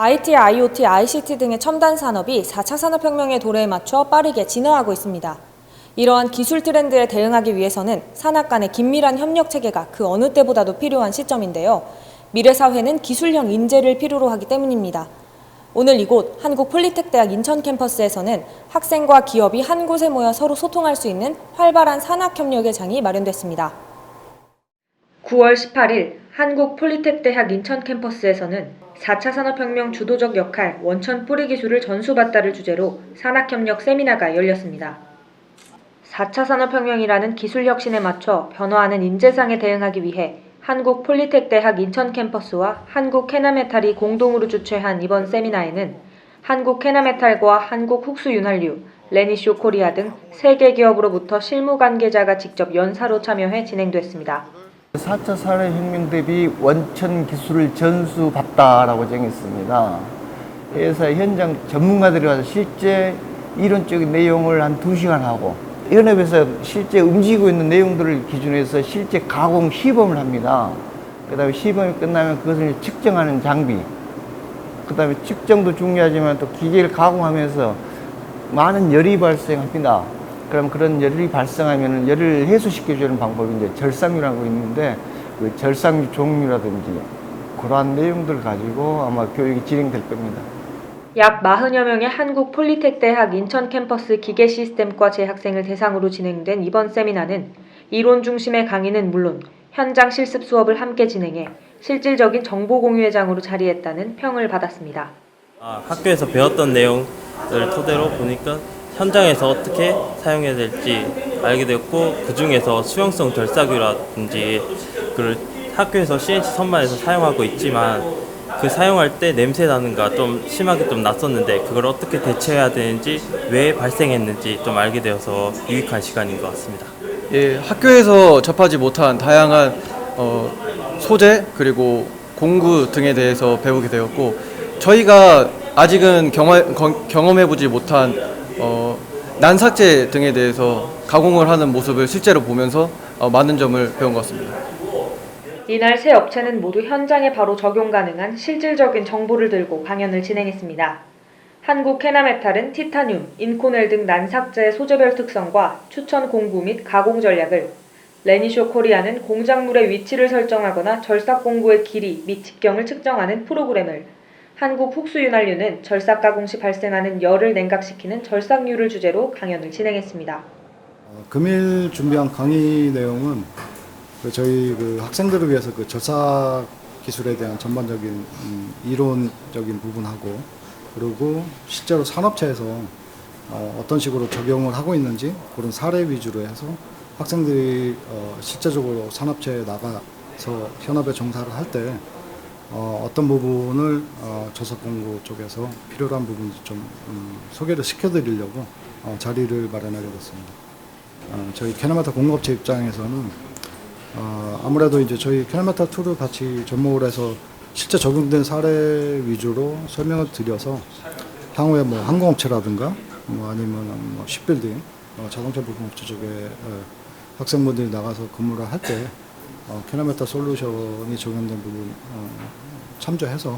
IT, IoT, ICT 등의 첨단 산업이 4차 산업혁명의 도래에 맞춰 빠르게 진화하고 있습니다. 이러한 기술 트렌드에 대응하기 위해서는 산학 간의 긴밀한 협력 체계가 그 어느 때보다도 필요한 시점인데요. 미래 사회는 기술형 인재를 필요로 하기 때문입니다. 오늘 이곳 한국폴리텍대학 인천 캠퍼스에서는 학생과 기업이 한 곳에 모여 서로 소통할 수 있는 활발한 산학협력의 장이 마련됐습니다. 9월 18일 한국폴리텍대학 인천 캠퍼스에서는 4차 산업혁명 주도적 역할 원천 뿌리 기술을 전수받다를 주제로 산학협력 세미나가 열렸습니다. 4차 산업혁명이라는 기술 혁신에 맞춰 변화하는 인재상에 대응하기 위해 한국 폴리텍 대학 인천 캠퍼스와 한국 캐나메탈이 공동으로 주최한 이번 세미나에는 한국 캐나메탈과 한국 흑수윤활유, 레니쇼 코리아 등 세계 기업으로부터 실무 관계자가 직접 연사로 참여해 진행됐습니다. 4차 산업혁명 대비 원천 기술을 전수받다라고 정했습니다. 회사 현장 전문가들이 와서 실제 이론적인 내용을 한 2시간 하고 현업에서 실제 움직이고 있는 내용들을 기준해서 실제 가공 시범을 합니다. 그 다음에 시범이 끝나면 그것을 측정하는 장비 그 다음에 측정도 중요하지만 또 기계를 가공하면서 많은 열이 발생합니다. 그럼 그런 열이 발생하면 열을 해소시켜주는 방법이 이제 절상유라고 있는데 그 절상유 종류라든지 그러한 내용들 가지고 아마 교육이 진행될 겁니다. 약 40여 명의 한국 폴리텍 대학 인천 캠퍼스 기계 시스템과 재학생을 대상으로 진행된 이번 세미나는 이론 중심의 강의는 물론 현장 실습 수업을 함께 진행해 실질적인 정보 공유의 장으로 자리했다는 평을 받았습니다. 아, 학교에서 배웠던 내용을 토대로 보니까 현장에서 어떻게 사용해야 될지 알게 되었고 그 중에서 수용성 결사규라든지 그 학교에서 CNC 선반에서 사용하고 있지만 그 사용할 때 냄새 나는 가 좀 심하게 좀 났었는데 그걸 어떻게 대처해야 되는지 왜 발생했는지 좀 알게 되어서 유익한 시간인 것 같습니다. 예, 학교에서 접하지 못한 다양한 어, 소재 그리고 공구 등에 대해서 배우게 되었고 저희가 아직은 경험, 경험해보지 못한 어, 난삭제 등에 대해서 가공을 하는 모습을 실제로 보면서 어, 많은 점을 배운 것 같습니다. 이날 세 업체는 모두 현장에 바로 적용 가능한 실질적인 정보를 들고 강연을 진행했습니다. 한국 캐나메탈은 티타늄, 인코넬 등 난삭제의 소재별 특성과 추천 공구 및 가공 전략을, 레니쇼 코리아는 공작물의 위치를 설정하거나 절삭 공구의 길이 및 직경을 측정하는 프로그램을, 한국 훅수윤활유는 절삭 가공 시 발생하는 열을 냉각시키는 절삭유를 주제로 강연을 진행했습니다. 어, 금일 준비한 강의 내용은 그 저희 그 학생들을 위해서 그 절삭 기술에 대한 전반적인 음, 이론적인 부분하고 그리고 실제로 산업체에서 어, 어떤 식으로 적용을 하고 있는지 그런 사례 위주로 해서 학생들이 어, 실제적으로 산업체에 나가서 현업에 종사를 할때 어, 어떤 부분을 어, 저속 공부 쪽에서 필요로 한 부분인지 좀 음, 소개를 시켜드리려고 어, 자리를 마련하게 됐습니다. 어, 저희 캐나마타 공급업체 입장에서는 어, 아무래도 이제 저희 캐나마타 2를 같이 접목을 해서 실제 적용된 사례 위주로 설명을 드려서 향후에 뭐 항공업체라든가 뭐 아니면 뭐 쉽빌딩, 어, 자동차 부품업체 쪽에 어, 학생분들이 나가서 근무를 할때 어, 캐나메타 솔루션이 적용된 부분 어, 참조해서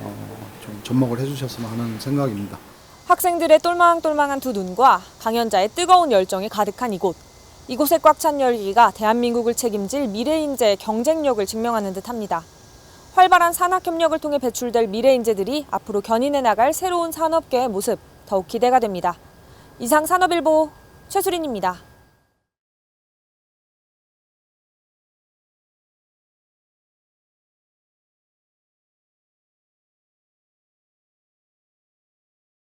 어, 좀 접목을 해주셨으면 하는 생각입니다. 학생들의 똘망똘망한 두 눈과 강연자의 뜨거운 열정이 가득한 이곳. 이곳에 꽉찬 열기가 대한민국을 책임질 미래 인재의 경쟁력을 증명하는 듯합니다. 활발한 산학 협력을 통해 배출될 미래 인재들이 앞으로 견인해 나갈 새로운 산업계의 모습 더욱 기대가 됩니다. 이상 산업일보 최수린입니다.